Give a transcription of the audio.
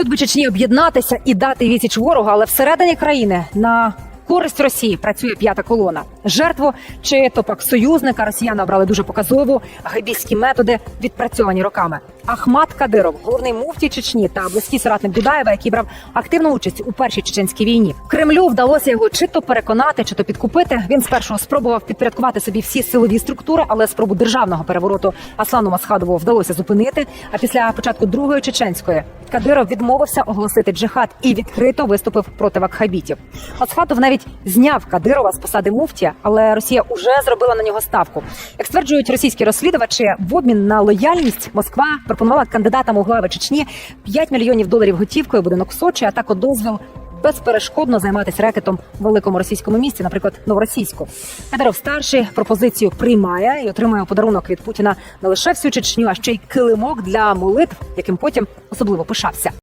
тут би Чечні об'єднатися і дати відсіч ворогу, але всередині країни на користь Росії працює п'ята колона. Жертву чи то пак союзника росіяни обрали дуже показову. Гайбійські методи відпрацьовані роками. Ахмат Кадиров, головний муфті Чечні та близький соратник Дудаєва, який брав активну участь у першій чеченській війні. Кремлю вдалося його чи то переконати, чи то підкупити. Він спершу спробував підпорядкувати собі всі силові структури, але спробу державного перевороту Аслану Масхадову вдалося зупинити. А після початку другої чеченської Кадиров відмовився оголосити джихад і відкрито виступив проти вакхабітів. Масхадов навіть зняв Кадирова з посади муфтія, але Росія уже зробила на нього ставку. Як стверджують російські розслідувачі, в обмін на лояльність Москва пропонувала кандидатам у глави Чечні 5 мільйонів доларів готівкою, будинок Сочі, а також дозвіл безперешкодно займатися рекетом в великому російському місті, наприклад, новоросійську. Кадиров старший пропозицію приймає і отримує подарунок від Путіна не лише всю Чечню, а ще й килимок для молитв, яким потім особливо пишався.